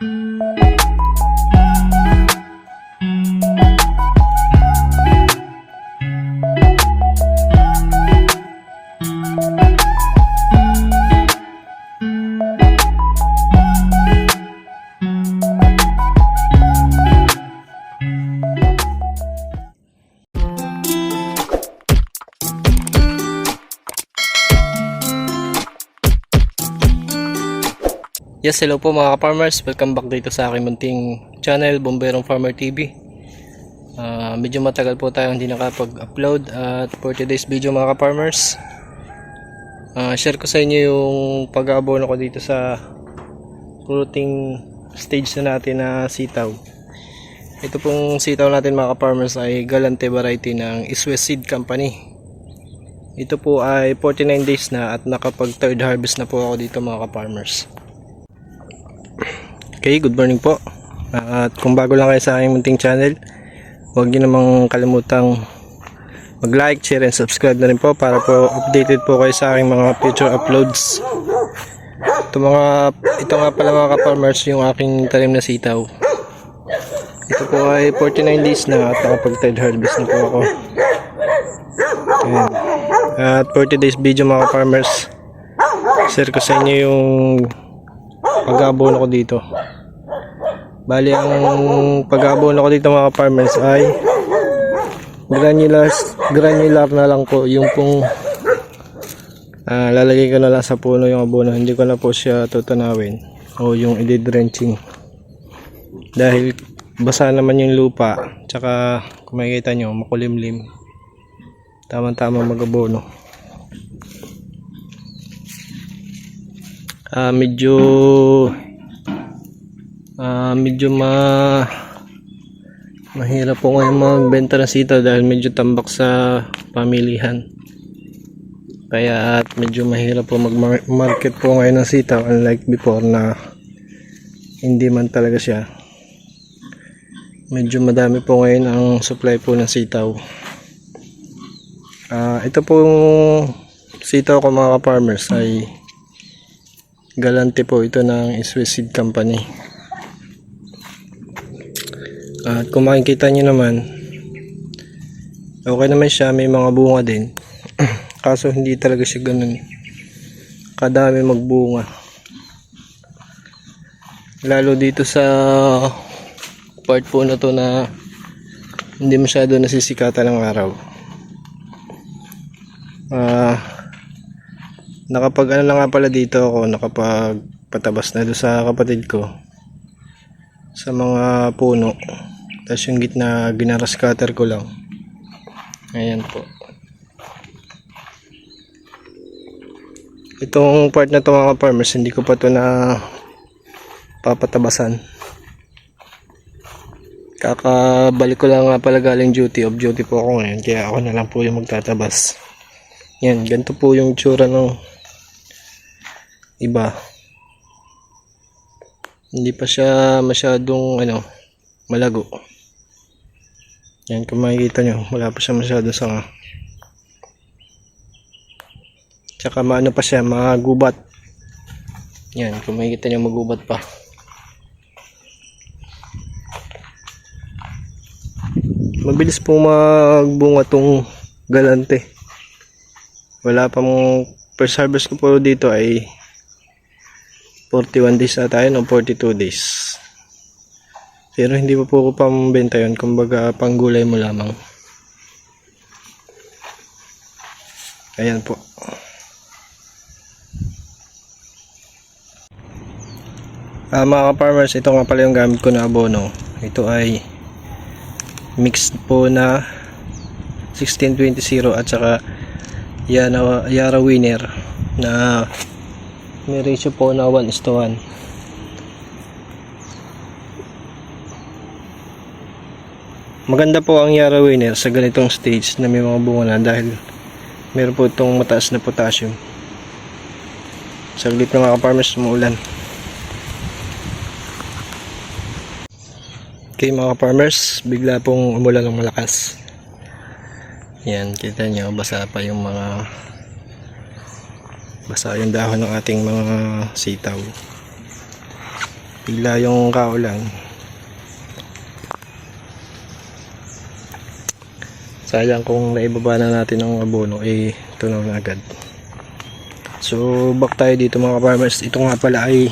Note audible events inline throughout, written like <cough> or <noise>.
Música Yes, hello po mga ka-farmers. Welcome back dito sa aking munting channel, Bomberong Farmer TV. Ah, medyo matagal po tayo hindi nakapag-upload at for today's video mga ka-farmers, ah, share ko sa inyo yung pag-aabono ko dito sa fruiting stage na natin na sitaw. Ito pong sitaw natin mga ka-farmers ay Galante variety ng Iswes Seed Company. Ito po ay 49 days na at nakapag third harvest na po ako dito mga ka-farmers. Okay, good morning po. At kung bago lang kayo sa aking munting channel, huwag niyo namang kalimutang mag-like, share, and subscribe na rin po para po updated po kayo sa aking mga future uploads. Ito mga ito nga pala mga ka-farmers yung aking talim na sitaw. Ito po ay 49 days na at nakapag third harvest na po ako. Ayan. At 40 days video mga ka-farmers. Share ko sa inyo yung pag-aabono ko dito. Bali ang pag-aabono ko dito mga farmers ay granular granular na lang po yung pong ah, lalagay ko na lang sa puno yung abono. Hindi ko na po siya tutunawin o yung i-drenching. Dahil basa naman yung lupa tsaka kung makikita nyo makulimlim. Tamang tama mag-abono ah medyo ah medyo ma mahirap po ngayon magbenta ng sitaw dahil medyo tambak sa pamilihan. Kaya at medyo mahirap po mag-market po ngayon ng sitaw unlike before na hindi man talaga siya. Medyo madami po ngayon ang supply po ng sitaw. Ah ito pong sitaw ko mga ka-farmers ay galante po ito ng Swiss Seed Company. At kung makikita nyo naman okay naman siya may mga bunga din. <clears throat> Kaso hindi talaga siya ganun. Kadami magbunga. Lalo dito sa part po na to na hindi masyado nasisikatan ng araw. Ah nakapag ano na nga pala dito ako nakapag patabas na doon sa kapatid ko. Sa mga puno. Tapos yung gitna ginaras cutter ko lang. Ayan po. Itong part na to mga farmers hindi ko pa to na papatabasan. Kakabalik ko lang nga pala galing duty of duty po ako ngayon kaya ako na lang po yung magtatabas. Yan ganito po yung tsura ng iba. Hindi pa siya masyadong ano malago. Yan kung makikita nyo wala pa siya masyado sa tsaka maano pa siya magubat. Yan kung makikita nyo magubat pa. Mabilis po magbunga tong galante. Wala pang first harvest ko po dito ay 41 days na tayo no 42 days? Pero hindi pa po ko pambenta yun. Kumbaga panggulay mo lamang. Ayan po. Ah mga farmers ito nga pala yung gamit ko na abono. Ito ay mixed po na 1620 at saka Yara Winner na may ratio po na 1 is to 1 maganda po ang Yara Winner sa ganitong stage na may mga bunga na dahil meron po itong mataas na potassium. Saglit na mga farmers umuulan. Okay mga farmers bigla pong umulan ng malakas. Yan kita nyo basa pa yung mga basa yung dahon ng ating mga sitaw. Bigla yung kaulan. Sayang kung naibaba na natin ang abono eh tunaw na agad. So back tayo dito mga farmers ito nga pala ay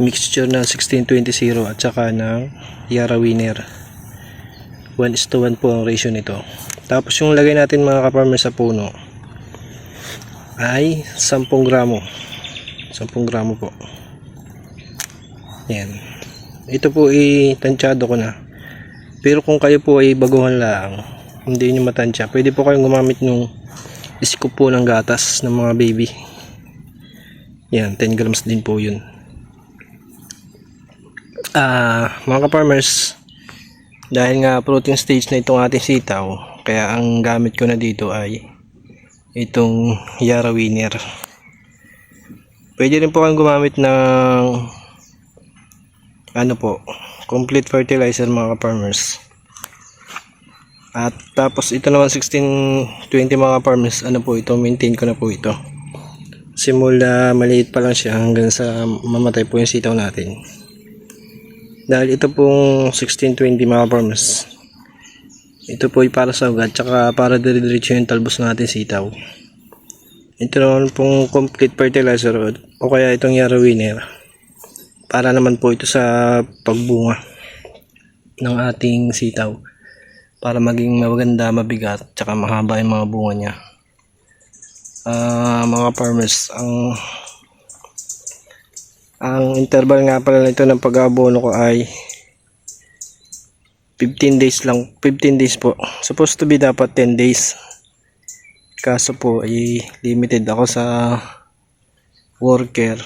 mixture na 1620 at saka ng Yara Winner. 1 is to 1 po ang ratio nito. Tapos yung lagay natin mga kaparmers sa puno ay 10 gramo. 10 gramo po. Yan. Ito po ay tansyado ko na. Pero kung kayo po ay baguhan lang hindi nyo matansya pwede po kayong gumamit nung scoop po ng gatas ng mga baby. Yan 10 grams din po yun. Ah mga ka-farmers dahil nga fruiting stage na itong ating sitaw kaya ang gamit ko na dito ay itong Yara Winner. Pwede rin po kayong gumamit ng ano po complete fertilizer mga ka-farmers at tapos ito naman 1620 mga farmers ano po ito maintain ko na po ito. Simula maliit pa lang siya hanggang sa mamatay po yung sitaw natin. Dahil ito pong 1620 mga farmers ito po ay para sa ugat tsaka para dire-diretso yung talbos natin sitaw. Ito naman pong complete fertilizer o, kaya itong Yara Winner para naman po ito sa pagbunga ng ating sitaw. Para maging maganda, mabigat, tsaka mahaba yung mga bunga niya. Ah, mga farmers, ang ang interval nga pala nito ng pag-abono ko ay 15 days lang, 15 days po. Supposed to be dapat 10 days. Kaso po ay limited ako sa worker.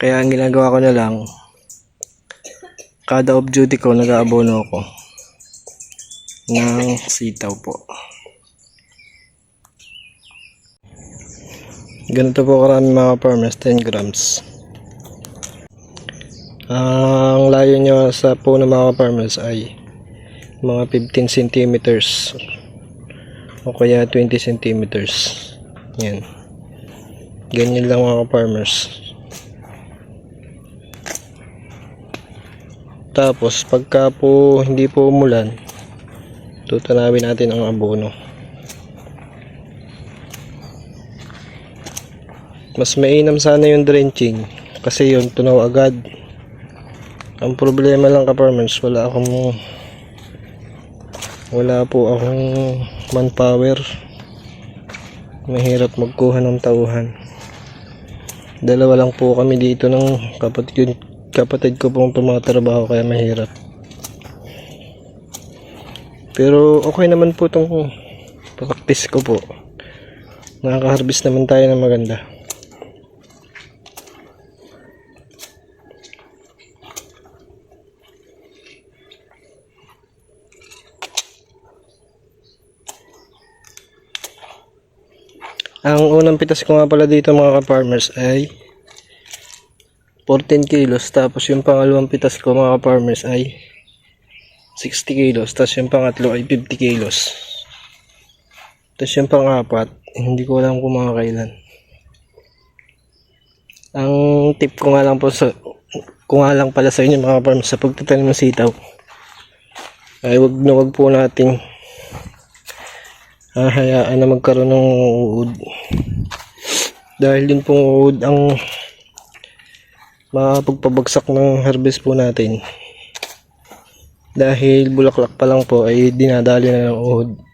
Kaya ang ginagawa ko na lang kada off duty ko nag-aabono ako ng sitaw po. Ganito po karami mga farmers, 10 grams. Ang layo nyo sa puno mga farmers ay mga 15 centimeters o kaya 20 centimeters. Yan. Ganyan lang mga farmers. Tapos pagka po hindi po umulan, tutunawin natin ang abono. Mas mainam sana yung drenching kasi yun tunaw agad. Ang problema lang ka-farmers, wala akong wala po akong manpower. Mahirap magkuha ng tauhan. Dalawa lang po kami dito ng kapatid kapatid ko pong tumatrabaho kaya mahirap. Pero okay naman po itong practice ko po. Nakaka-harvest naman tayo ng maganda. Ang unang pitas ko nga pala dito mga ka-farmers ay 14 kilos. Tapos yung pangalawang pitas ko mga farmers ay 60 kilos. Tapos yung pangatlo ay 50 kilos. Tapos yung pangapat hindi ko alam kung mga kailan. Ang tip ko nga lang po sa kung nga lang pala sa inyo mga farmers sa pagtatanim ng sitaw ay wag na wag po nating hahayaan na magkaroon ng uod. Dahil din pong uod ang makapagpabagsak ng harvest po natin. Dahil bulaklak pa lang po ay dinadali na ng uhod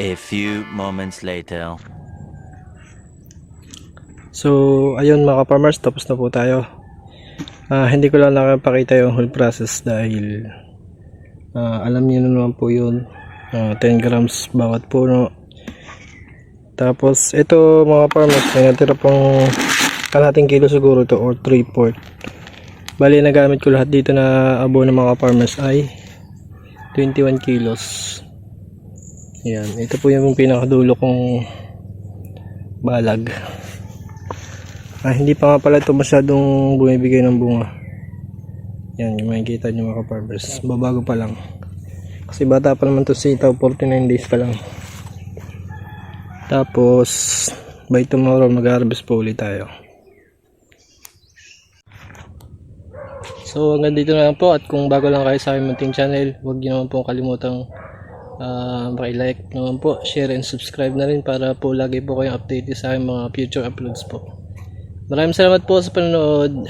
A few moments later. So, ayun mga farmers, tapos na po tayo. Ah, hindi ko lang nakapakita yung whole process dahil ah, alam niyo na naman po yun. Ah, 10 grams bawat puno. Tapos, ito mga farmers, may natira pang kalahating kilo siguro to or 3 port. Bali, nagamit ko lahat dito na abo ng mga farmers ay 21 kilos. Yan, ito po yung pinakadulo kong balag. Ah, hindi pa nga pala ito masyadong bumibigay ng bunga. Yan, yung makikita nyo mga farmers. Babago pa lang. Kasi bata pa naman to sitaw, 49 days pa lang. Tapos, by tomorrow mag-harvest po ulit tayo. So hanggang dito na lang po at kung bago lang kayo sa aking munting channel, huwag niyo naman po kalimutang uh, like naman po, share and subscribe na rin para po lagi po kayong updated sa aking mga future uploads po. Maraming salamat po sa panonood.